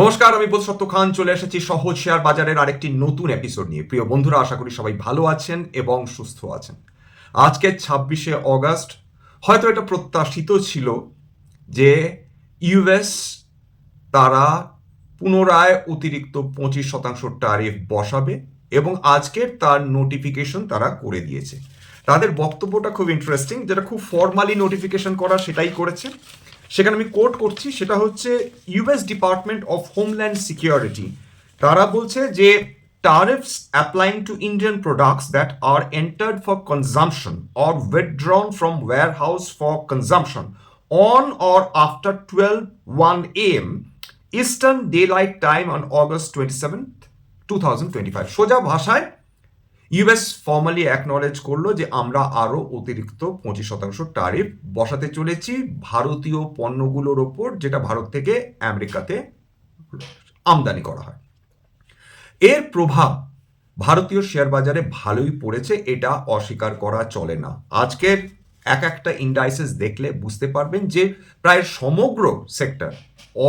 নমস্কার, আমি বোধ সত্য খান, চলে এসেছি সহজ শেয়ার বাজারের আরেকটি নতুন এপিসোড নিয়ে। প্রিয় বন্ধুরা, আশা করি সবাই ভালো আছেন এবং সুস্থ আছেন। আজকে ছাব্বিশে অগাস্ট, হয়তো এটা প্রত্যাশিত ছিল যে ইউএস তারা পুনরায় অতিরিক্ত পঁচিশ শতাংশ ট্যারিফ বসাবে এবং আজকের তার নোটিফিকেশন তারা করে দিয়েছে। তাদের বক্তব্যটা খুব ইন্টারেস্টিং যেটা খুব ফর্মালি নোটিফিকেশন করা সেটাই করেছে। সেখানে আমি কোর্ট করছি, সেটা হচ্ছে US Department of Homeland Security তারা বলছে যে tariffs applying to Indian products that are entered for consumption or withdrawn from warehouse for consumption on or after twelve one M Eastern daylight time on August twenty seventh two thousand twenty five সোজা ভাষায় US formally acknowledge করল যে আমরা আরও অতিরিক্ত পঁচিশ শতাংশ tariff বসাতে চলেছি ভারতীয় পণ্যগুলোর ওপর, যেটা ভারত থেকে আমেরিকাতে আমদানি করা হয়। এর প্রভাব ভারতীয় শেয়ার বাজারে ভালোই পড়েছে, এটা অস্বীকার করা চলে না। আজকের এক একটা ইন্ডাইসেস দেখলে বুঝতে পারবেন যে প্রায় সমগ্র সেক্টর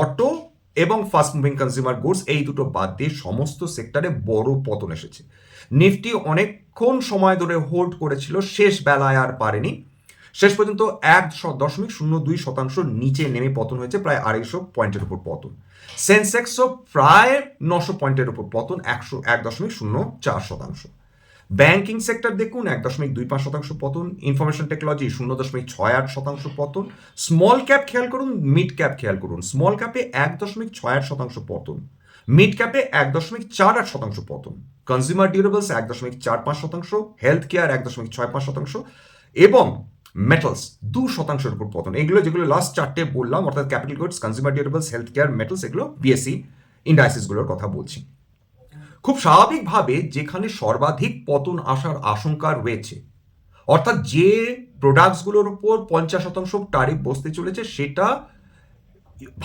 অটো এবং ফাস্ট মুভিং কনজিউমার গুডস এই দুটো বাদ দিয়ে সমস্ত সেক্টরে বড় পতন এসেছে। নিফটি অনেকক্ষণ সময় ধরে হোল্ড করেছিল, শেষ বেলায় আর পারেনি। শেষ পর্যন্ত এক দশমিক শূন্য দুই শতাংশ নিচে নেমে পতন হয়েছে, প্রায় আড়াইশো পয়েন্টের উপর পতন। সেন্সেক্সও প্রায় নশো পয়েন্টের উপর পতন, একশো এক দশমিক শূন্য চার শতাংশ। ব্যাংকিং সেক্টর দেখুন, এক দশমিক দুই পাঁচ শতাংশ পতন। ইনফরমেশন টেকনোলজি শূন্য দশমিক ছয় আট শতাংশ পতন। স্মল ক্যাপ খেয়াল করুন মিড ক্যাপ খেয়াল করুন। স্মল ক্যাপে এক দশমিক ছয় আট শতাংশ পতন। মিড ক্যাপে এক দশমিক চার আট শতাংশ পতন। কনজিউমার ডিউরেবলস এক দশমিক চার পাঁচ শতাংশ হেলথ কেয়ার এক দশমিক ছয় পাঁচ শতাংশ, এবং মেটালস দু শতাংশের উপর পতন। এগুলো যেগুলো লাস্ট চারটে বললাম, অর্থাৎ capital goods consumer durables health care metals এগুলো বিএসসি ইন্ডাইসিসগুলোর কথা বলছি। খুব স্বাভাবিকভাবে যেখানে সর্বাধিক পতন আসার আশঙ্কা রয়েছে, অর্থাৎ যে প্রোডাক্টসগুলোর উপর পঞ্চাশ শতাংশ ট্যারিফ বসতে চলেছে, সেটা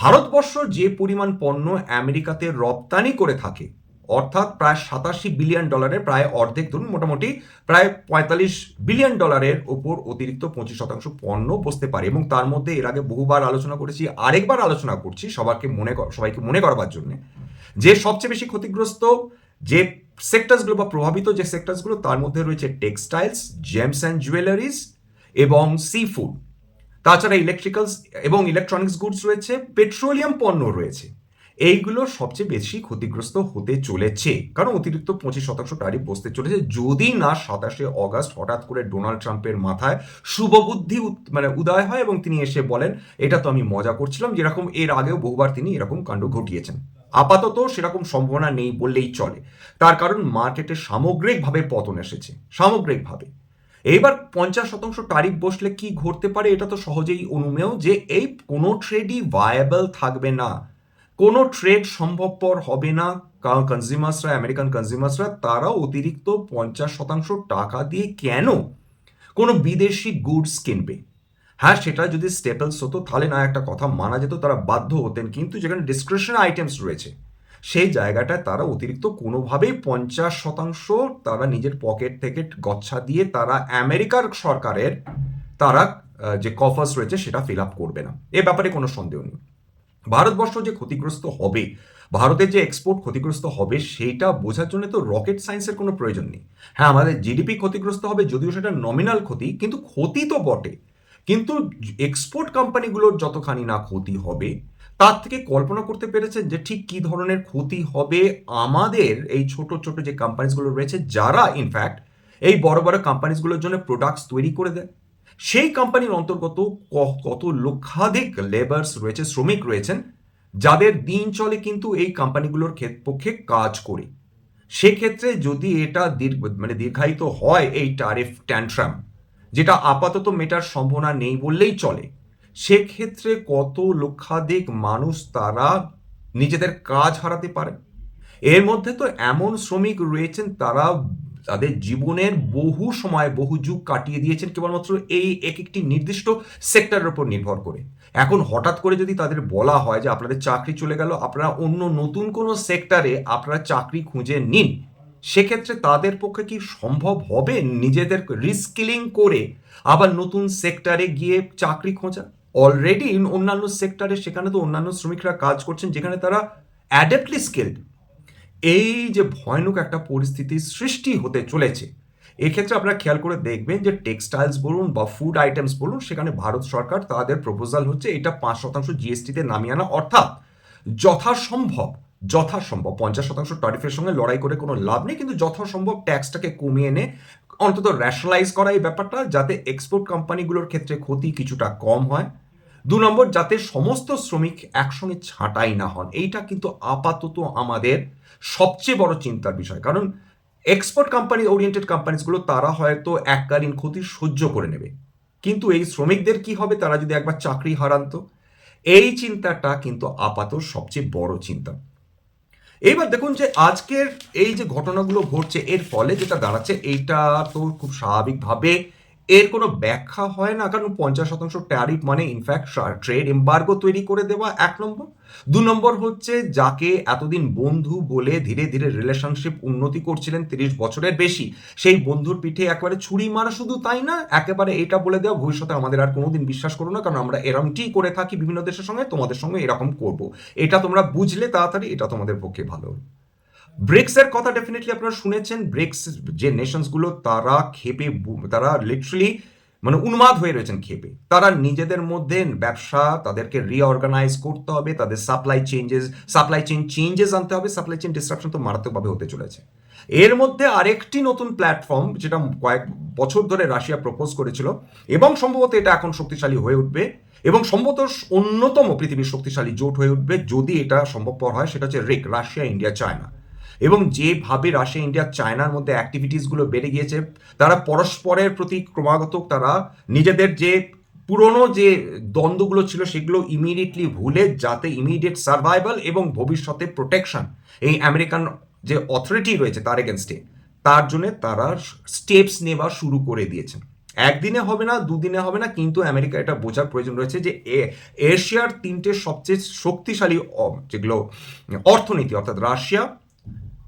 ভারতবর্ষ যে পরিমাণ পণ্য আমেরিকাতে রপ্তানি করে থাকে অর্থাৎ প্রায় সাতাশি বিলিয়ন ডলারের প্রায় অর্ধেক, ধরুন মোটামুটি প্রায় পঁয়তাল্লিশ বিলিয়ন ডলারের ওপর অতিরিক্ত পঁচিশ শতাংশ পণ্য বসতে পারে এবং তার মধ্যে এর আগে বহুবার আলোচনা করেছি, আরেকবার আলোচনা করছি সবাইকে মনে সবাইকে মনে করবার জন্য। যে সবচেয়ে বেশি ক্ষতিগ্রস্ত যে সেক্টরসগুলো বা প্রভাবিত যে সেক্টরসগুলো, তার মধ্যে রয়েছে টেক্সটাইলস, জেমস অ্যান্ড জুয়েলারিজ এবং সি ফুড তাছাড়া ইলেকট্রিক্যালস এবং ইলেকট্রনিক্স গুডস রয়েছে, পেট্রোলিয়াম পণ্য রয়েছে। এইগুলো সবচেয়ে বেশি ক্ষতিগ্রস্ত হতে চলেছে। কারণ অতিরিক্ত পঁচিশ শতাংশ ট্যারিফ বসতে চলেছে। যদি না সাতাশে অগাস্ট হঠাৎ করে ডোনাল্ড ট্রাম্পের মাথায় শুভবুদ্ধি মানে উদয় হয় এবং তিনি এসে বলেন, এটা তো আমি মজা করছিলাম, যেরকম এর আগেও বহুবার তিনি এরকম কাণ্ড ঘটিয়েছেন। আপাতত সেরকম সম্ভাবনা নেই বললেই চলে। তার কারণ মার্কেটে সামগ্রিকভাবে পতন এসেছে। সামগ্রিকভাবে। এইবার পঞ্চাশ শতাংশ ট্যারিফ বসলে কি ঘটতে পারে এটা তো সহজেই অনুমেয় যে এই কোনো ট্রেডই ভায়াবল থাকবে না। কোনো ট্রেড সম্ভবপর হবে না। কারণ কনজিউমার্সরা আমেরিকান কনজিউমার্সরা তারা অতিরিক্ত পঞ্চাশ শতাংশ টাকা দিয়ে কেন কোনো বিদেশি গুডস কিনবে? হ্যাঁ সেটা যদি স্টেপলস হতো, তাহলে না একটা কথা মানা যেত, তারা বাধ্য হতেন। কিন্তু যেখানে ডিসক্রিপশন আইটেমস রয়েছে, সেই জায়গাটায় তারা অতিরিক্ত কোনোভাবেই পঞ্চাশ শতাংশ তারা নিজের পকেট থেকে গচ্ছা দিয়ে তারা আমেরিকার সরকারের, তারা যে কফার্স রয়েছে, সেটা ফিল আপ করবে না। এ ব্যাপারে কোনো সন্দেহ নেই। ভারতবর্ষ যে ক্ষতিগ্রস্ত হবে, ভারতের যে এক্সপোর্ট ক্ষতিগ্রস্ত হবে, সেইটা বোঝার জন্য তো রকেট সায়েন্সের কোনো প্রয়োজন নেই। হ্যাঁ আমাদের জিডিপি ক্ষতিগ্রস্ত হবে যদিও সেটা নমিনাল ক্ষতি, কিন্তু ক্ষতি তো বটে। কিন্তু এক্সপোর্ট কোম্পানিগুলোর যতখানি না ক্ষতি হবে, তার থেকে কল্পনা করতে পেরেছেন যে ঠিক কী ধরনের ক্ষতি হবে আমাদের এই ছোট ছোট যে কোম্পানিজগুলো রয়েছে, যারা ইনফ্যাক্ট এই বড় বড় কোম্পানিসগুলোর জন্য প্রোডাক্টস তৈরি করে দেয়। সেই কোম্পানির অন্তর্গত কত লক্ষাধিক লেবার্স রয়েছে, শ্রমিক রয়েছেন, যাদের দিন চলে কিন্তু এই কোম্পানিগুলোর পক্ষে কাজ করে। সেক্ষেত্রে যদি এটা দীর্ঘ মানে দীর্ঘায়িত হয় এই ট্যারিফ ট্যান্ট্রাম যেটা আপাতত মেটার সম্ভাবনা নেই বললেই চলে, সেক্ষেত্রে কত লক্ষাধিক মানুষ তারা নিজেদের কাজ হারাতে পারে? এর মধ্যে তো এমন শ্রমিক রয়েছেন, তারা তাদের জীবনের বহু সময়, বহু যুগ কাটিয়ে দিয়েছেন কেবলমাত্র এই এক একটি নির্দিষ্ট সেক্টরের উপর নির্ভর করে। এখন হঠাৎ করে যদি তাদের বলা হয় যে আপনাদের চাকরি চলে গেল, আপনারা অন্য নতুন কোনো সেক্টরে আপনারা চাকরি খুঁজে নিন, সেক্ষেত্রে তাদের পক্ষে কি সম্ভব হবে নিজেদের রিস্কিলিং করে আবার নতুন সেক্টরে গিয়ে চাকরি খোঁজা? অলরেডি অন্যান্য সেক্টরে সেখানে তো অন্যান্য শ্রমিকরা কাজ করছেন, যেখানে তারা অ্যাডেপ্টলি স্কিল্ড এই যে ভয়ানক একটা পরিস্থিতির সৃষ্টি হতে চলেছে, এক্ষেত্রে আপনারা খেয়াল করে দেখবেন যে টেক্সটাইলস বলুন বা ফুড আইটেমস বলুন, সেখানে ভারত সরকার তাদের প্রপোজাল হচ্ছে এটা পাঁচ শতাংশ জিএসটিতে নামিয়ে আনা। অর্থাৎ যথাসম্ভব যথাসম্ভব, পঞ্চাশ শতাংশ ট্যারিফের সঙ্গে লড়াই করে কোনো লাভ নেই, কিন্তু যথাসম্ভব ট্যাক্সটাকে কমিয়ে এনে অন্তত র্যাশনালাইজ করা এই ব্যাপারটা, যাতে এক্সপোর্ট কোম্পানিগুলোর ক্ষেত্রে ক্ষতি কিছুটা কম হয়। দু নম্বর, যাতে সমস্ত শ্রমিক একসঙ্গে ছাঁটাই না হন। এইটা কিন্তু আপাতত আমাদের সবচেয়ে বড় চিন্তার বিষয়। কারণ এক্সপোর্ট কোম্পানি ওরিয়েন্টেড কোম্পানিজগুলো তারা হয়তো এককালীন ক্ষতি সহ্য করে নেবে। কিন্তু এই শ্রমিকদের কি হবে? তারা যদি একবার চাকরি হারান তো? এই চিন্তাটা কিন্তু আপাতত সবচেয়ে বড় চিন্তা। এইবার দেখুন যে আজকের এই যে ঘটনাগুলো ঘটছে, এর ফলে যেটা দাঁড়াচ্ছে, এইটা তো খুব স্বাভাবিকভাবে এর কোনো ব্যাখ্যা হয় না, কারণ পঞ্চাশ শতাংশ ট্যারিফ মানে ইনফ্যাক্ট ট্রেড এম্বার্গো তৈরি করে দেওয়া এক নম্বর। দু নম্বর হচ্ছে যাকে এতদিন বন্ধু বলে ধীরে ধীরে রিলেশনশিপ উন্নতি করছিলেন তিরিশ বছরের বেশি, সেই বন্ধুর পিঠে একেবারে ছুরি মারা শুধু তাই না, একেবারে এটা বলে দেওয়া ভবিষ্যতে আমাদের আর কোনোদিন বিশ্বাস করো না, কারণ আমরা এরমটি করে থাকি বিভিন্ন দেশের সঙ্গে, তোমাদের সঙ্গে এরকম করব। এটা তোমরা বুঝলে তাড়াতাড়ি, এটা তোমাদের পক্ষে ভালো। ব্রিক্সের কথা ডেফিনেটলি আপনারা শুনেছেন। ব্রিক্স যে নেশনসগুলো তারা খেপে তারা লিটারালি মানে উন্মাদ হয়ে রয়েছেন খেপে তারা নিজেদের মধ্যে ব্যবসা, তাদেরকে রিঅর্গানাইজ করতে হবে, তাদের supply changes supply chain changes আনতে হবে সাপ্লাই চেইন ডিসরাপশন তো মারাত্মকভাবে হতে চলেছে। এর মধ্যে আরেকটি নতুন প্ল্যাটফর্ম যেটা কয়েক বছর ধরে রাশিয়া প্রপোজ করেছিল, এবং সম্ভবত এটা এখন শক্তিশালী হয়ে উঠবে, এবং সম্ভবত অন্যতম পৃথিবীর শক্তিশালী জোট হয়ে উঠবে, যদি এটা সম্ভবপর হয়, সেটা হচ্ছে রিক, রাশিয়া, ইন্ডিয়া, চায়না। এবং যেভাবে রাশিয়া, ইন্ডিয়া, চায়নার মধ্যে অ্যাক্টিভিটিসগুলো বেড়ে গিয়েছে, তারা পরস্পরের প্রতি ক্রমাগত তারা নিজেদের যে পুরনো যে দ্বন্দ্বগুলো ছিল, সেগুলো ইমিডিয়েটলি ভুলে যাতে ইমিডিয়েট সার্ভাইভাল এবং ভবিষ্যতে প্রোটেকশন এই আমেরিকান যে অথরিটি রয়েছে তার এগেনস্টে তার জন্য তারা স্টেপস নেওয়া শুরু করে দিয়েছেন একদিনে হবে না, দুদিনে হবে না, কিন্তু আমেরিকা এটা বোঝার প্রয়োজন রয়েছে যে এশিয়ার তিনটে সবচেয়ে শক্তিশালী যেগুলো অর্থনীতি, অর্থাৎ রাশিয়া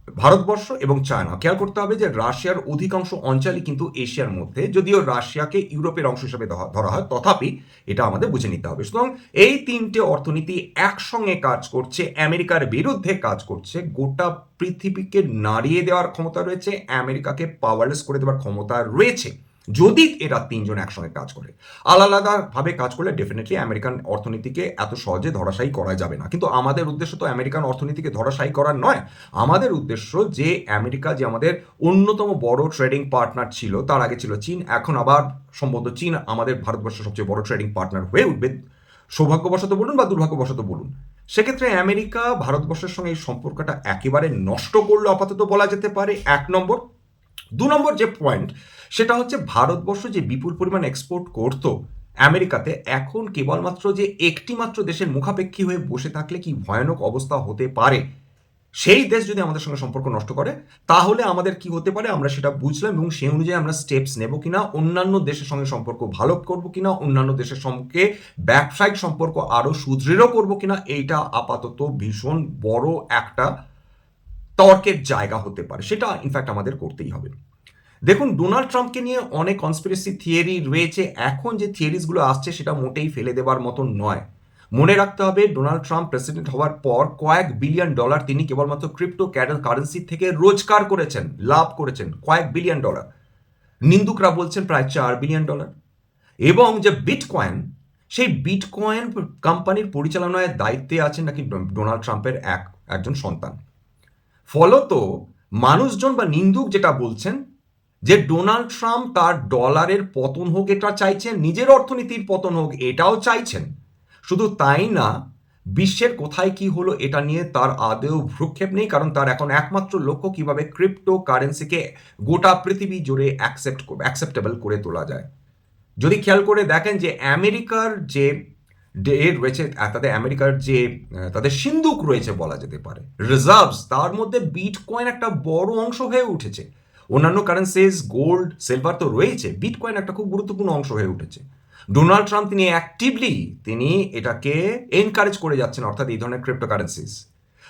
ভারতবর্ষ এবং চায়না। খেয়াল করতে হবে যে রাশিয়ার অধিকাংশ অঞ্চলই কিন্তু এশিয়ার মধ্যে, যদিও রাশিয়াকে ইউরোপের অংশ হিসেবে ধরা হয়, তথাপি এটা আমাদের বুঝে নিতে হবে। সুতরাং এই তিনটে অর্থনীতি একসঙ্গে কাজ করছে, আমেরিকার বিরুদ্ধে কাজ করছে, গোটা পৃথিবীকে নাড়িয়ে দেওয়ার ক্ষমতা রয়েছে, আমেরিকাকে পাওয়ারলেস করে দেওয়ার ক্ষমতা রয়েছে। যদি এরা তিনজন একসঙ্গে কাজ করে। আলাদা ভাবে কাজ করলে ডেফিনেটলি আমেরিকান অর্থনীতিকে এত সহজে ধরাশায়ী করা যাবে না। কিন্তু আমাদের উদ্দেশ্য তো আমেরিকান অর্থনীতিকে ধরাশায়ী করার নয়। আমাদের উদ্দেশ্য যে আমেরিকা যে আমাদের অন্যতম বড় ট্রেডিং পার্টনার ছিল, তার আগে ছিল চীন, এখন আবার সম্ভবত চীন আমাদের ভারতবর্ষের সবচেয়ে বড় ট্রেডিং পার্টনার হয়ে উঠবে। সৌভাগ্যবশত বলুন বা দুর্ভাগ্যবশত বলুন, সেক্ষেত্রে আমেরিকা ভারতবর্ষের সঙ্গে এই সম্পর্কটা একেবারে নষ্ট করলে আপাতত বলা যেতে পারে। এক নম্বর। দু নম্বর যে পয়েন্ট সেটা হচ্ছে ভারতবর্ষ যে বিপুল পরিমাণ এক্সপোর্ট করতো, আমেরিকাতে এখন কেবলমাত্র যে একটি মাত্র দেশের মুখাপেক্ষী হয়ে বসে থাকলে কি ভয়ানক অবস্থা হতে পারে? সেই দেশ যদি আমাদের সঙ্গে সম্পর্ক নষ্ট করে, তাহলে আমাদের কি হতে পারে? আমরা সেটা বুঝলাম এবং সেই অনুযায়ী আমরা স্টেপস নেব কিনা, অন্যান্য দেশের সঙ্গে সম্পর্ক ভালো করব কিনা, অন্যান্য দেশের সঙ্গে ব্যবসায়িক সম্পর্ক আরও সুদৃঢ় করব কিনা, এইটা আপাতত ভীষণ বড় একটা তর্কের জায়গা হতে পারে। সেটা ইনফ্যাক্ট আমাদের করতেই হবে। দেখুন ডোনাল্ড ট্রাম্পকে নিয়ে অনেক কনস্পিরেসি থিওরি রয়েছে। এখন যে থিওরিজগুলো আসছে, সেটা মোটেই ফেলে দেবার মতন নয়। মনে রাখতে হবে ডোনাল্ড ট্রাম্প প্রেসিডেন্ট হওয়ার পর কয়েক বিলিয়ন ডলার তিনি কেবলমাত্র ক্রিপ্টো কারেন্সি থেকে রোজগার করেছেন, লাভ করেছেন, কয়েক বিলিয়ন ডলার নিন্দুকরা বলছেন প্রায় চার বিলিয়ন ডলার এবং যে বিটকয়েন সেই বিটকয়েন কোম্পানির পরিচালনায় দায়িত্বে আছেন নাকি ডোনাল্ড ট্রাম্পের এক, একজন সন্তান। ফলত মানুষজন বা নিন্দুক যেটা বলছেন যে ডোনাল্ড ট্রাম্প তার ডলারের পতন হোক এটা চাইছেন, নিজের অর্থনীতির পতন হোক এটাও চাইছেন। শুধু তাই না, বিশ্বের কোথায় কি হলো এটা নিয়ে তার আদেও ভ্রুক্ষেপ নেই, কারণ তার এখন একমাত্র লক্ষ্য কীভাবে ক্রিপ্টো কারেন্সিকে গোটা পৃথিবী জুড়ে অ্যাকসেপ্ট অ্যাকসেপ্টেবল করে তোলা যায়। যদি খেয়াল করে দেখেন যে আমেরিকার যে রয়েছে তাদের আমেরিকার যে তাদের সিন্ধুক রয়েছে বলা যেতে পারে রিজার্ভস তার মধ্যে বিটকয়েন একটা বড় অংশ হয়ে উঠেছে। অন্যান্য কারেন্সিজ গোল্ড সিলভার তো রয়েছে। বিটকয়েন একটা খুব গুরুত্বপূর্ণ অংশ হয়ে উঠেছে। ডোনাল্ড ট্রাম্প তিনি অ্যাক্টিভলি তিনি এটাকে এনকারেজ করে যাচ্ছেন, অর্থাৎ এই ধরনের ক্রিপ্টো কারেন্সিজ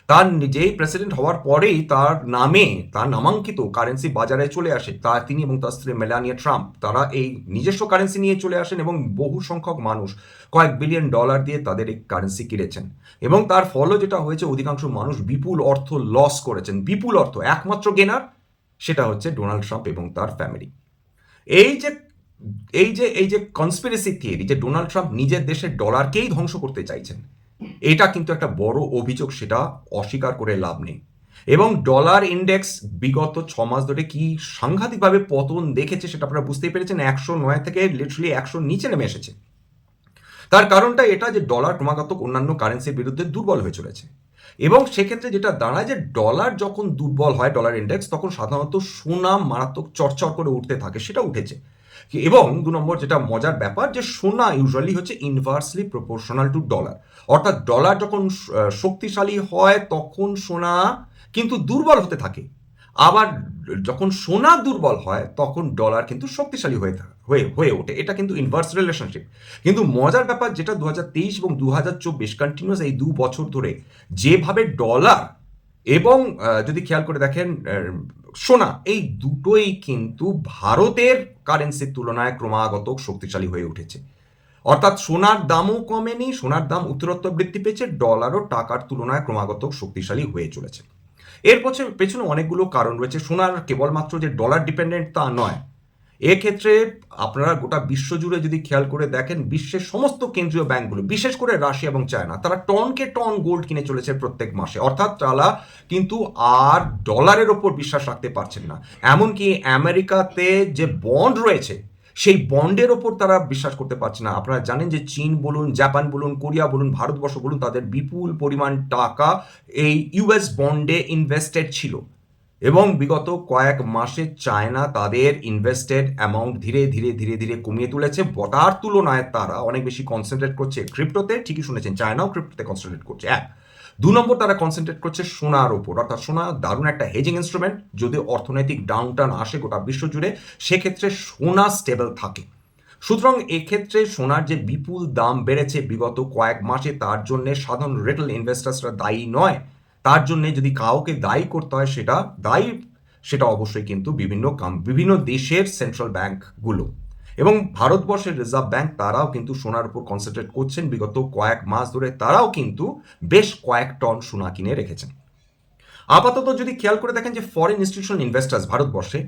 তার নিজেই প্রেসিডেন্ট হওয়ার পরেই তার নামে, তার নামাঙ্কিত কারেন্সি বাজারে চলে আসে। তার তিনি এবং তার স্ত্রী মেলানিয়া ট্রাম্প, তারা এই নিজস্ব কারেন্সি নিয়ে চলে আসেন এবং বহু সংখ্যক মানুষ কয়েক বিলিয়ন ডলার দিয়ে তাদের এই কারেন্সি কিনেছেন। এবং তার ফলও যেটা হয়েছে, অধিকাংশ মানুষ বিপুল অর্থ লস করেছেন। বিপুল অর্থ, একমাত্র গেনার সেটা হচ্ছে ডোনাল্ড ট্রাম্প এবং তার ফ্যামিলি। এই যে এই যে এই যে কনস্পিরেসি থিওরি যে ডোনাল্ড ট্রাম্প নিজের দেশের ডলারকেই ধ্বংস করতে চাইছেন, এটা কিন্তু একটা বড় অভিযোগ, সেটা অস্বীকার করে লাভ নেই। এবং ডলার ইন্ডেক্স বিগত ছ মাস ধরে কি সাংঘাতিকভাবে পতন দেখেছে সেটা আপনারা বুঝতেই পেরেছেন, একশো নয় থেকে লিটারালি একশো নিচে নেমে এসেছে। তার কারণটা এটা যে ডলার ক্রমাগত অন্যান্য কারেন্সির বিরুদ্ধে দুর্বল হয়ে চলেছে। এবং সেক্ষেত্রে যেটা দাঁড়ায় যে ডলার যখন দুর্বল হয় ডলার ইন্ডেক্স তখন সাধারণত সোনা মারাত্মক চরচর করে উঠতে থাকে, সেটা উঠেছে। এবং দু নম্বর যেটা মজার ব্যাপার, যে সোনা ইউজুয়ালি হচ্ছে ইনভার্সলি প্রপোর্শনাল টু ডলার অর্থাৎ ডলার যখন শক্তিশালী হয়, তখন সোনা কিন্তু দুর্বল হতে থাকে। আবার যখন সোনা দুর্বল হয়, তখন ডলার কিন্তু শক্তিশালী হয়ে থাকে। হয়ে হয়ে ওঠে। এটা কিন্তু ইনভার্স রিলেশনশিপ কিন্তু মজার ব্যাপার যেটা দু হাজার তেইশ এবং দু হাজার চব্বিশ কন্টিনিউয়াস এই দু বছর ধরে যেভাবে ডলার এবং যদি খেয়াল করে দেখেন সোনা, এই দুটোই কিন্তু ভারতের কারেন্সির তুলনায় ক্রমাগত শক্তিশালী হয়ে উঠেছে। অর্থাৎ সোনার দামও কমেনি, সোনার দাম উত্তরোত্তর বৃদ্ধি পেয়েছে ডলারও টাকার তুলনায় ক্রমাগত শক্তিশালী হয়ে চলেছে। এর পছে- পেছনে অনেকগুলো কারণ রয়েছে। সোনার কেবলমাত্র যে ডলার ডিপেন্ডেন্ট তা নয় এক্ষেত্রে আপনারা গোটা বিশ্ব জুড়ে যদি খেয়াল করে দেখেন, বিশ্বের সমস্ত কেন্দ্রীয় ব্যাংকগুলো বিশেষ করে রাশিয়া এবং চায়না, তারা টনকে টন গোল্ড কিনে চলেছে প্রত্যেক মাসে। অর্থাৎ তারা কিন্তু আর ডলারের ওপর বিশ্বাস রাখতে পারছেন না। এমনকি আমেরিকাতে যে বন্ড রয়েছে, সেই বন্ডের ওপর তারা বিশ্বাস করতে পারছে না। আপনারা জানেন যে চীন বলুন, জাপান বলুন, কোরিয়া বলুন, ভারতবর্ষ বলুন, তাদের বিপুল পরিমাণ টাকা এই ইউএস বন্ডে ইনভেস্টেড ছিল। এবং বিগত কয়েক মাসে চায়না তাদের ইনভেস্টেড অ্যামাউন্ট ধীরে ধীরে ধীরে ধীরে কমিয়ে তুলেছে। তার তুলনায় তারা অনেক বেশি কনসেন্ট্রেট করছে ক্রিপ্টোতে ঠিকই শুনেছেন, চায়নাও ক্রিপ্টোতে কনসেন্ট্রেট করছে। এক, দু নম্বর তারা কনসেন্ট্রেট করছে সোনার ওপর। অর্থাৎ সোনা দারুণ একটা হেজিং ইনস্ট্রুমেন্ট যদি অর্থনৈতিক ডাউন টাউন আসে গোটা বিশ্ব জুড়ে, সেক্ষেত্রে সোনা স্টেবল থাকে। সুতরাং এক্ষেত্রে সোনার যে বিপুল দাম বেড়েছে বিগত কয়েক মাসে, তার জন্য সাধারণ রিটেল ইনভেস্টার্সরা দায়ী নয়। তার জন্য যদি কাউকে দায়ী করতে হয় সেটা দায়ী, সেটা অবশ্যই কিন্তু বিভিন্ন বিভিন্ন দেশের সেন্ট্রাল ব্যাংকগুলো এবং ভারতবর্ষের রিজার্ভ ব্যাংক তারাও কিন্তু সোনার উপর কনসেন্ট্রেট করছেন। বিগত কয়েক মাস ধরে তারাও কিন্তু বেশ কয়েক টন সোনা কিনে রেখেছেন। আপাতত যদি খেয়াল করে দেখেন যে ফরেন ইনস্টিটিউশন ইনভেস্টার্স ভারতবর্ষে,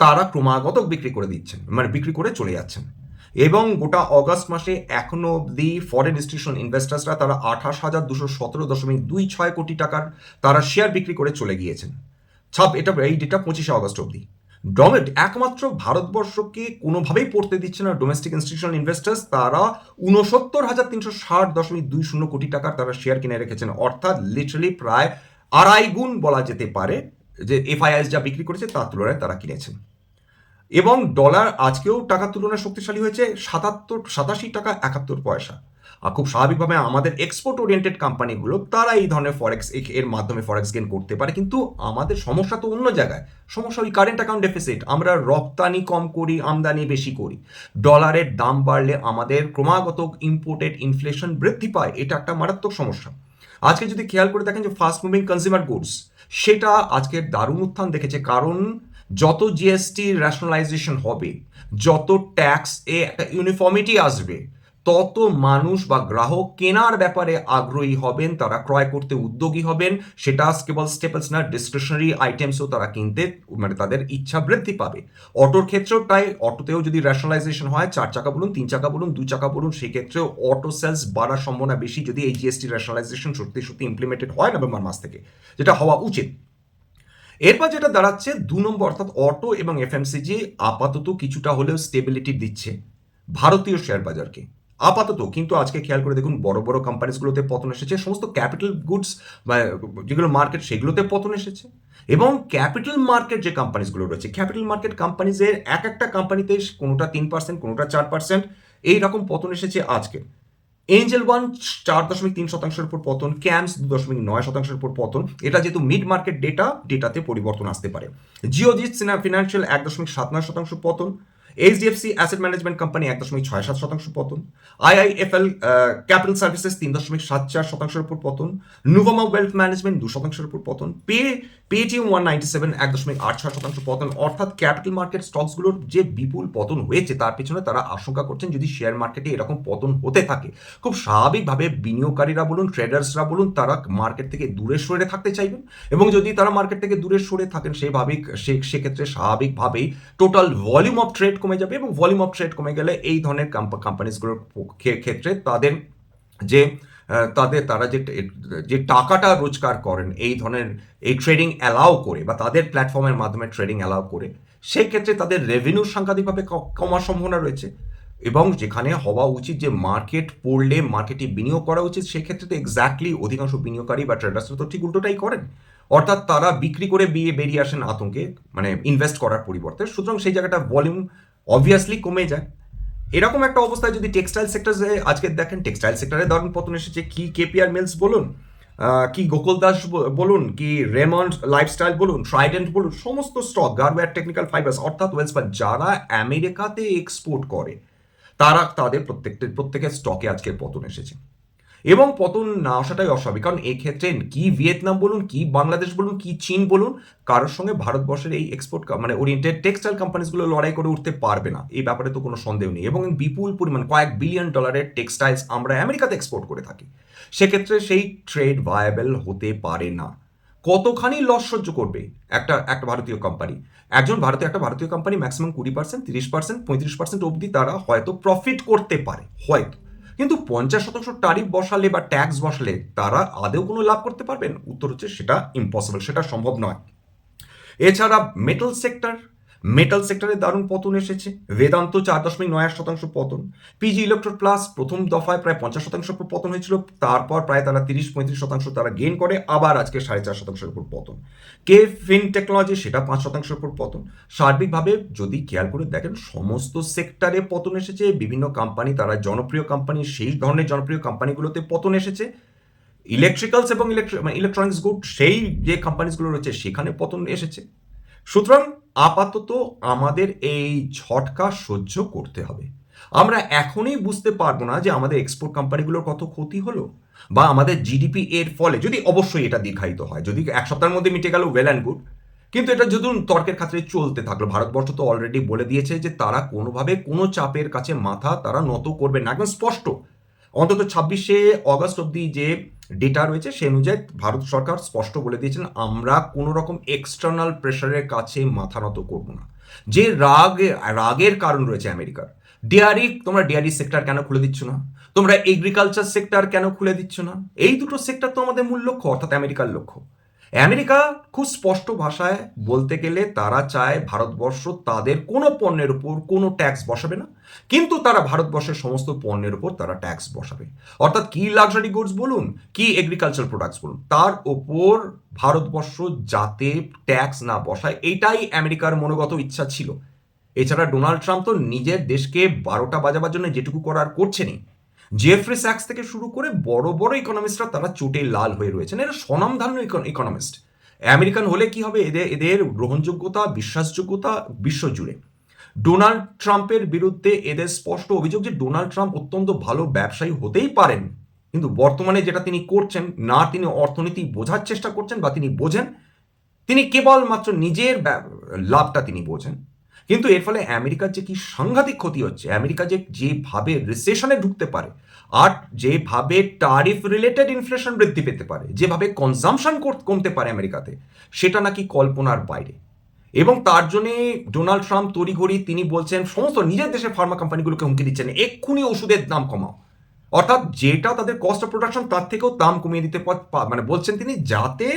তারা ক্রমাগত বিক্রি করে দিচ্ছেন মানে বিক্রি করে চলে যাচ্ছেন। এবং গোটা অগস্ট মাসে এখনও অবধি ফরেন ইনস্টিটিউশন ইনভেস্টার্সরা তারা আঠাশ হাজার দুশো সতেরো দশমিক দুই ছয় কোটি টাকার তারা শেয়ার বিক্রি করে চলে গিয়েছেন। ছাপ, এটা এই ডেটা পঁচিশে অগস্ট অবধি। ডোমেট একমাত্র ভারতবর্ষকে কোনোভাবেই পড়তে দিচ্ছে না ডোমেস্টিক ইনস্টিটিউশনাল ইনভেস্টার্স তারা উনসত্তর হাজার তিনশো ষাট দশমিক দুই শূন্য কোটি টাকার তারা শেয়ার কিনে রেখেছেন। অর্থাৎ লিটারালি প্রায় আড়াই গুণ বলা যেতে পারে যে এফআইআইএস যা বিক্রি করেছে তার তুলনায় তারা কিনেছেন। এবং ডলার আজকেও টাকার তুলনায় শক্তিশালী হয়েছে সাতাত্তর, সাতাশি টাকা একাত্তর পয়সা। আর খুব স্বাভাবিকভাবে আমাদের এক্সপোর্ট ওরিয়েন্টেড কোম্পানিগুলো তারা এই ধরনের ফরেক্স এর মাধ্যমে ফরেক্স গেন করতে পারে। কিন্তু আমাদের সমস্যা তো অন্য জায়গায়। সমস্যা ওই কারেন্ট অ্যাকাউন্ট ডেফিসিট আমরা রপ্তানি কম করি, আমদানি বেশি করি। ডলারের দাম বাড়লে আমাদের ক্রমাগত ইম্পোর্টেড ইনফ্লেশন বৃদ্ধি পায়। এটা একটা মারাত্মক সমস্যা। আজকে যদি খেয়াল করে দেখেন যে ফাস্ট মুভিং কনজিউমার গুডস সেটা আজকে দারুণ উত্থান দেখেছে। কারণ যত জিএসটি রেশনালাইজেশন হবে, যত ট্যাক্স এ একটা ইউনিফর্মিটি আসবে, তত মানুষ বা গ্রাহক কেনার ব্যাপারে আগ্রহী হবেন, তারা ক্রয় করতে উদ্যোগী হবেন। সেটা কেবল স্টেপলস না ডিসক্রিশনারি আইটেমসও তারা কিনতে মানে তাদের ইচ্ছা বৃদ্ধি পাবে। অটোর ক্ষেত্রেও তাই, অটোতেও যদি রেশনালাইজেশন হয়, চার চাকা বলুন, তিন চাকা বলুন, দু চাকা বলুন, সেক্ষেত্রেও অটো সেলস বাড়ার সম্ভাবনা বেশি যদি এই জিএসটি রেশনালাইজেশন সত্যি সত্যি ইমপ্লিমেন্টেড হয় নভেম্বর মাস থেকে, যেটা হওয়া উচিত। এরপর যেটা দাঁড়াচ্ছে, দু নম্বর অর্থাৎ অটো এবং এফএমসিজি আপাতত কিছুটা হলেও স্টেবিলিটি দিচ্ছে ভারতীয় শেয়ার বাজারকে। আপাতত, কিন্তু আজকে খেয়াল করে দেখুন, বড় বড় কোম্পানিসগুলোতে পতন এসেছে, সমস্ত ক্যাপিটাল গুডস বা যেগুলো মার্কেট সেগুলোতে পতন এসেছে এবং ক্যাপিটাল মার্কেট যে কোম্পানিসগুলো রয়েছে ক্যাপিটাল মার্কেট কোম্পানিজের এক একটা কোম্পানিতে কোনোটা তিন পার্সেন্ট কোনোটা চার পার্সেন্ট এইরকম পতন এসেছে আজকে। এঞ্জেল ওয়ান চার দশমিক তিন শতাংশের উপর পতন ক্যাম্পস দু দশমিক নয় শতাংশের উপর পতন। এটা যেহেতু মিড মার্কেট ডেটা ডেটাতে পরিবর্তন আসতে পারে। জিওজিৎ সিনা ফিনান্সিয়াল এক দশমিক সাত নয় শতাংশ পতন এইচডিএফসি অ্যাসেট ম্যানেজমেন্ট কোম্পানি এক দশমিক ছয় সাত শতাংশ পতন। আইআইএফএল ক্যাপিটাল সার্ভিসেস তিন দশমিক সাত চার শতাংশের উপর পতন। নুভামা ওয়েলথ ম্যানেজমেন্ট দু শতাংশের উপর পতন। Pay Paytm one ninety seven এক দশমিক আট ছয় শতাংশ পতন। অর্থাৎ ক্যাপিটাল মার্কেট স্টকসগুলোর যে বিপুল পতন হয়েছে, তার পেছনে তারা আশঙ্কা করছেন যদি শেয়ার মার্কেটে এরকম পতন হতে থাকে। খুব স্বাভাবিকভাবে বিনিয়োগকারীরা বলুন, ট্রেডার্সরা বলুন, তারা মার্কেট থেকে দূরে সরে থাকতে চাইবেন। এবং যদি তারা মার্কেট থেকে দূরে সরে থাকেন, সেভাবেই সে, সেক্ষেত্রে স্বাভাবিকভাবেই টোটাল ভলিউম অফ ট্রেড কমে যাবে এবং ভলিউম অফ ট্রেড কমে গেলে এই ধরনের কোম্পানিজগুলোর ক্ষেত্রে তাদের যে তাদের তারা যে যে টাকাটা রোজগার করেন, এই ধরনের, এই ট্রেডিং অ্যালাউ করে বা তাদের প্ল্যাটফর্মের মাধ্যমে ট্রেডিং অ্যালাউ করে, সেই ক্ষেত্রে তাদের রেভিনিউ সাংঘাতিকভাবে কমার সম্ভাবনা রয়েছে। এবং যেখানে হওয়া উচিত যে মার্কেট পড়লে মার্কেটে বিনিয়োগ করা উচিত সেক্ষেত্রে তো এক্স্যাক্টলি অধিকাংশ বিনিয়োগকারী বা ট্রেডার্সরা তো ঠিক উল্টোটাই করেন। অর্থাৎ তারা বিক্রি করে বিয়ে বেরিয়ে আসেন আতঙ্কে মানে ইনভেস্ট করার পরিবর্তে। সুতরাং সেই জায়গাটা ভলিউম অবভিয়াসলি কমে যায়। এরকম একটা অবস্থায় যদি টেক্সটাইল সেক্টরে আজকে দেখেন টেক্সটাইল সেক্টরে দারুণ পতন এসেছে। কি কেপিআর মিলস বলুন কি গোকুল দাস বলুন, কি রেমন্ড লাইফস্টাইল বলুন ট্রাইডেন্ট বলুন, সমস্ত স্টক গার্ডওয়্যার টেকনিক্যাল ফাইবার্স অর্থাৎ ওয়েলসপার যারা আমেরিকাতে এক্সপোর্ট করে, তারা তাদের প্রত্যেকটা, প্রত্যেকের স্টকে আজকে পতন এসেছে। এবং পতন না আসাটাই অস্বাভাবিক। কারণ এই ক্ষেত্রে কি ভিয়েতনাম বলুন, কি বাংলাদেশ বলুন, কি চীন বলুন, কারোর সঙ্গে ভারতবর্ষের এই এক্সপোর্ট মানে ওরিয়েন্টেড টেক্সটাইল কোম্পানিজগুলো লড়াই করে উঠতে পারবে না। এই ব্যাপারে তো কোনো সন্দেহ নেই। এবং বিপুল পরিমাণ, কয়েক বিলিয়ন ডলারের টেক্সটাইলস আমরা আমেরিকাতে এক্সপোর্ট করে থাকি। সেক্ষেত্রে সেই ট্রেড ভায়াবেল হতে পারে না। কতখানি লস সহ্য করবে একটা একটা ভারতীয় কোম্পানি একজন ভারতীয় একটা ভারতীয় কোম্পানি ম্যাক্সিমাম কুড়ি পার্সেন্ট তিরিশ পার্সেন্ট পঁয়ত্রিশ পার্সেন্ট অবধি তারা হয়তো প্রফিট করতে পারে। হয়তো। কিন্তু পঞ্চাশ শতাংশ টারিফ বসালে বা ট্যাক্স বসালে তারা আদেও কোনো লাভ করতে পারবেন। উত্তর হচ্ছে সেটা ইম্পসিবল সেটা সম্ভব নয়। এছাড়া মেটাল সেক্টর মেটাল সেক্টরে দারুণ পতন এসেছে। বেদান্ত চার দশমিক নয় আট শতাংশ পতন। পিজি ইলেকট্রো প্লাস প্রথম দফায় প্রায় পঞ্চাশ শতাংশ উপর পতন হয়েছিল। তারপর প্রায় তারা তিরিশ পঁয়ত্রিশ শতাংশ তারা গেইন করে। আবার আজকে সাড়ে চার শতাংশের উপর পতন। কে ফিন টেকনোলজি সেটা পাঁচ শতাংশের উপর পতন। সার্বিকভাবে যদি খেয়াল করে দেখেন, সমস্ত সেক্টরে পতন এসেছে। বিভিন্ন কোম্পানি তারা জনপ্রিয় কোম্পানি সেই ধরনের জনপ্রিয় কোম্পানিগুলোতে পতন এসেছে। ইলেকট্রিক্যালস এবং ইলেকট্রনিক্স গুড সেই যে কোম্পানিজগুলো রয়েছে, সেখানে পতন এসেছে। সুতরাং আপাতত আমাদের এই ঝটকা সহ্য করতে হবে। আমরা এখনই বুঝতে পারব না যে আমাদের এক্সপোর্ট কোম্পানিগুলোর কত ক্ষতি হলো বা আমাদের জিডিপি এর ফলে, যদি অবশ্যই এটা দীর্ঘায়িত হয়, যদি এক সপ্তাহের মধ্যে মিটে গেল ওয়েল অ্যান্ড গুড কিন্তু এটা যদি তর্কের খাতিরে চলতে থাকল, ভারতবর্ষ তো অলরেডি বলে দিয়েছে যে তারা কোনোভাবে কোনো চাপের কাছে মাথা তারা নত করবে না, একদম স্পষ্ট। অন্তত ছাব্বিশে অগস্ট অব্দি যে ডেটা রয়েছে সে অনুযায়ী ভারত সরকার স্পষ্ট বলে দিয়েছেন, আমরা কোনো রকম এক্সটার্নাল প্রেশারের কাছে মাথা নত করব না। যে রাগ, রাগের কারণ রয়েছে আমেরিকার, ডেয়ারি, তোমরা ডেয়ারি সেক্টর কেন খুলে দিচ্ছ না? তোমরা এগ্রিকালচার সেক্টর কেন খুলে দিচ্ছ না? এই দুটো সেক্টর তো আমাদের মূল লক্ষ্য, অর্থাৎ আমেরিকার লক্ষ্য। আমেরিকা খুব স্পষ্ট ভাষায় বলতে গেলে তারা চায় ভারতবর্ষ তাদের কোনো পণ্যের উপর কোনো ট্যাক্স বসাবে না। কিন্তু তারা ভারতবর্ষের সমস্ত পণ্যের উপর তারা ট্যাক্স বসাবে। অর্থাৎ কি লাক্সারি গুডস বলুন, কি এগ্রিকালচার প্রোডাক্টস বলুন, তার ওপর ভারতবর্ষ যাতে ট্যাক্স না বসায় এটাই আমেরিকার মনোগত ইচ্ছা ছিল। এছাড়া ডোনাল্ড ট্রাম্প তো নিজের দেশকে বারোটা বাজাবার জন্য যেটুকু করার করছেনই জেফ্রি স্যাক্স থেকে শুরু করে বড় বড় ইকোনমিস্টরা তারা চোটে লাল হয়ে রয়েছেন। এরা স্বনামধান্য ইকোনমিস্ট আমেরিকান হলে কি হবে? এদের এদের গ্রহণযোগ্যতা, বিশ্বাসযোগ্যতা বিশ্বজুড়ে। ডোনাল্ড ট্রাম্পের বিরুদ্ধে এদের স্পষ্ট অভিযোগ যে ডোনাল্ড ট্রাম্প অত্যন্ত ভালো ব্যবসায়ী হতেই পারেন। কিন্তু বর্তমানে যেটা তিনি করছেন, না তিনি অর্থনীতি বোঝার চেষ্টা করছেন বা তিনি বোঝেন, তিনি কেবলমাত্র নিজের লাভটা তিনি বোঝেন। কিন্তু এর ফলে আমেরিকার যে কি সাংঘাতিক ক্ষতি হচ্ছে, আমেরিকা যে যেভাবে রিসেশনে ঢুকতে পারে আর যেভাবে টারিফ রিলেটেড ইনফ্লেশন বৃদ্ধি পেতে পারে, যেভাবে কনজামশন কমতে পারে আমেরিকাতে, সেটা নাকি কল্পনার বাইরে। এবং তার জন্যে ডোনাল্ড ট্রাম্প তড়িঘড়ি তিনি বলছেন, সমস্ত নিজের দেশের ফার্মা কোম্পানিগুলোকে হুমকি দিচ্ছেন, এক্ষুনি ওষুধের দাম কমাও। অর্থাৎ যেটা তাদের কস্ট অফ প্রোডাকশন তার থেকেও দাম কমিয়ে দিতে মানে বলছেন তিনি, যাতে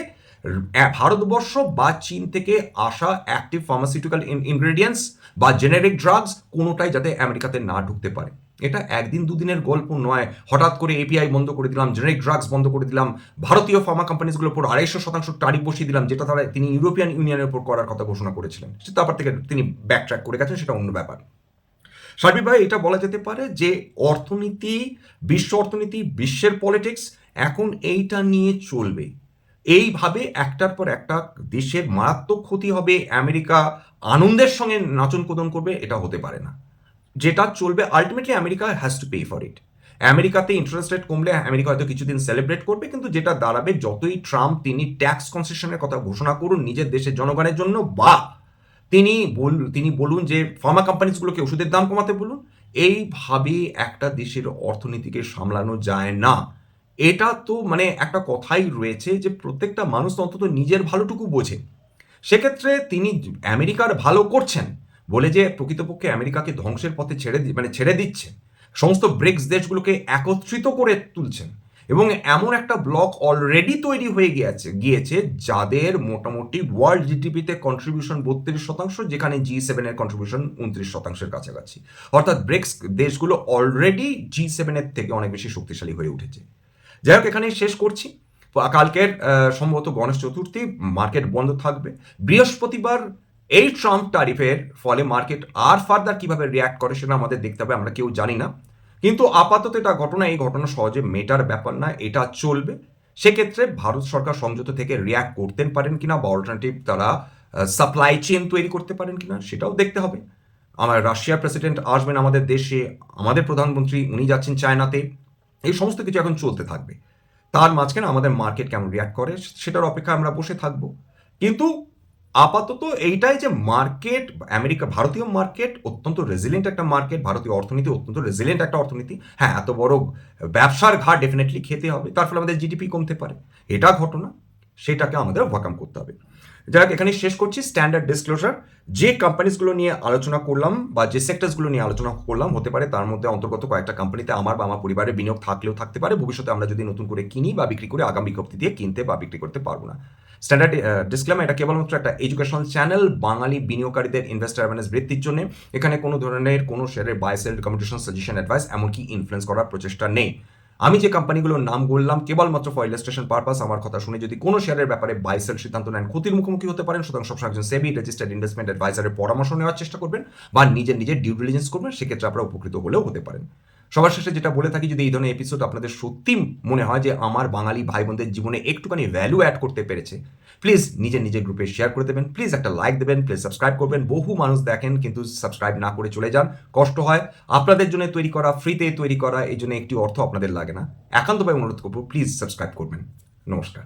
ভারতবর্ষ বা চীন থেকে আসা অ্যাক্টিভ ফার্মাসিউটিক্যাল ইনগ্রেডিয়েন্টস বা জেনেরিক ড্রাগস কোনোটাই যাতে আমেরিকাতে না ঢুকতে পারে। এটা একদিন দুদিনের গল্প নয়। হঠাৎ করে এপিআই বন্ধ করে দিলাম জেনেরিক ড্রাগস বন্ধ করে দিলাম, ভারতীয় ফার্মা কোম্পানিজগুলোর উপর আড়াইশো শতাংশ টারিফ বসিয়ে দিলাম, যেটা তারা তিনি ইউরোপিয়ান ইউনিয়নের উপর করার কথা ঘোষণা করেছিলেন। তারপর থেকে তিনি ব্যাকট্র্যাক করে গেছেন, সেটা অন্য ব্যাপার। সার্বিকভাবে এটা বলা যেতে পারে যে অর্থনীতি, বিশ্ব অর্থনীতি, বিশ্বের পলিটিক্স এখন এইটা নিয়ে চলবে। এইভাবে একটার পর একটা দেশের মারাত্মক ক্ষতি হবে, আমেরিকা আনন্দের সঙ্গে নাচন কোদন করবে, এটা হতে পারে না। যেটা চলবে ultimately America has to pay for it আমেরিকাতে ইন্টারেস্ট রেট কমলে আমেরিকা হয়তো কিছুদিন সেলিব্রেট করবে, কিন্তু যেটা দাঁড়াবে, যতই ট্রাম্প তিনি ট্যাক্স কনসেশনের কথা ঘোষণা করুন, নিজের দেশের জনগণের জন্য, বা তিনি বল, তিনি বলুন যে ফার্মা কোম্পানিজগুলোকে ওষুধের দাম কমাতে বলুন, এইভাবে একটা দেশের অর্থনীতিকে সামলানো যায় না। এটা তো মানে একটা কথাই রয়েছে যে প্রত্যেকটা মানুষ অন্তত নিজের ভালোটুকু বোঝে। সেক্ষেত্রে তিনি আমেরিকার ভালো করছেন বলে যে প্রকৃতপক্ষে আমেরিকাকে ধ্বংসের পথে ছেড়ে মানে ছেড়ে দিচ্ছে। সমস্ত ব্রিক্স দেশগুলোকে একত্রিত করে তুলছেন এবং এমন একটা ব্লক অলরেডি তৈরি হয়ে গিয়েছে গিয়েছে যাদের মোটামুটি ওয়ার্ল্ড জিডিপিতে কন্ট্রিবিউশন বত্রিশ শতাংশ, যেখানে জি সেভেনের কন্ট্রিবিউশন উনত্রিশ শতাংশের কাছাকাছি। অর্থাৎ ব্রিক্স দেশগুলো অলরেডি জি সেভেনের থেকে অনেক বেশি শক্তিশালী হয়ে উঠেছে। যাই হোক, এখানেই শেষ করছি। কালকের সম্ভবত গণেশ চতুর্থী, মার্কেট বন্ধ থাকবে। বৃহস্পতিবার এই ট্রাম্প টারিফের ফলে মার্কেট আর ফার্দার কীভাবে রিয়াক্ট করে সেটা আমাদের দেখতে হবে, আমরা কেউ জানি না। কিন্তু আপাতত এটা ঘটনা, এই ঘটনা সহজে মেটার ব্যাপার না, এটা চলবে। সেক্ষেত্রে ভারত সরকার সংযত থেকে রিয়াক্ট করতেন পারেন কিনা বা অল্টারনেটিভ তারা সাপ্লাই চেন তৈরি করতে পারেন কিনা, সেটাও দেখতে হবে। আমার রাশিয়ার প্রেসিডেন্ট আসবেন আমাদের দেশে, আমাদের প্রধানমন্ত্রী, উনি যাচ্ছেন চায়নাতে। এই সমস্ত কিছু এখন চলতে থাকবে। তার মাঝখানে আমাদের মার্কেট কেমন রিয়াক্ট করে সেটার অপেক্ষায় আমরা বসে থাকব। কিন্তু আপাতত এইটাই যে মার্কেট আমেরিকা, ভারতীয় মার্কেট অত্যন্ত রেজিলিয়েন্ট একটা মার্কেট ভারতীয় অর্থনীতি অত্যন্ত রেজিলিয়েন্ট একটা অর্থনীতি। হ্যাঁ এত বড় ব্যবসার ঘাট ডেফিনেটলি খেতে হবে, তার ফলে আমাদের জিডিপি কমতে পারে। এটা ঘটনা, সেটাকে আমাদের ওভারকাম করতে হবে। যাই এখানে শেষ করছি। স্ট্যান্ডার্ড ডিসক্লোজার যে কোম্পানিজগুলো নিয়ে আলোচনা করলাম বা যে সেক্টরসগুলো নিয়ে আলোচনা করলাম, হতে পারে তার মধ্যে অন্তর্গত কয়েকটা কোম্পানিতে আমার বা আমার পরিবারের বিনিয়োগ থাকলেও থাকতে পারে। ভবিষ্যতে আমরা যদি নতুন করে কিনি বা বিক্রি করে আগামী বিজ্ঞপ্তি দিয়ে কিনতে বা বিক্রি করতে পারব না। স্ট্যান্ডার্ড ডিসক্লেমার এটা কেবলমাত্র একটা এডুকেশনাল চ্যানেল বাঙালি বিনিয়োগকারীদের ইনভেস্টার অ্যাওয়ারনেস বৃদ্ধির জন্য। এখানে কোনো ধরনের কোনো শেয়ারের বাই সেল সাজেশন অ্যাডভাইস এমনকি ইনফ্লুয়েন্স করার প্রচেষ্টা নেই। আমি যে কোম্পানিগুলোর নাম বললাম, কেবলমাত্র ফর ইলাস্ট্রেশন পারপাস আমার কথা শুনে যদি কোনো শেয়ারের ব্যাপারে বাইসেল সিদ্ধান্ত নেন, ক্ষতির মুখোমুখি হতে পারেন। সুতরাং সবসময় একজন সেবি রেজিস্টার্ড ইনভেস্টমেন্ট অ্যাডভাইজারের পরামর্শ নেওয়ার চেষ্টা করবেন বা নিজের নিজের ডিউ ডিলিজেন্স করবেন, সেক্ষেত্রে আপনারা উপকৃত হলেও হতে পারেন। সবার শেষে যেটা বলে থাকি, যদি এই ধরনের এপিসোড আপনাদের সত্যি মনে হয় যে আমার বাঙালি ভাই বোনদের জীবনে একটুখানি ভ্যালু অ্যাড করতে পেরেছে প্লিজ নিজের নিজের গ্রুপে শেয়ার করে দেবেন প্লিজ একটা লাইক দেবেন প্লিজ সাবস্ক্রাইব করবেন। বহু মানুষ দেখেন, কিন্তু সাবস্ক্রাইব না করে চলে যান, কষ্ট হয়। আপনাদের জন্য তৈরি করা ফ্রিতে তৈরি করা, এই জন্য একটি অর্থ আপনাদের লাগে না। একান্তভাবে অনুরোধ করব প্লিজ সাবস্ক্রাইব করবেন। নমস্কার।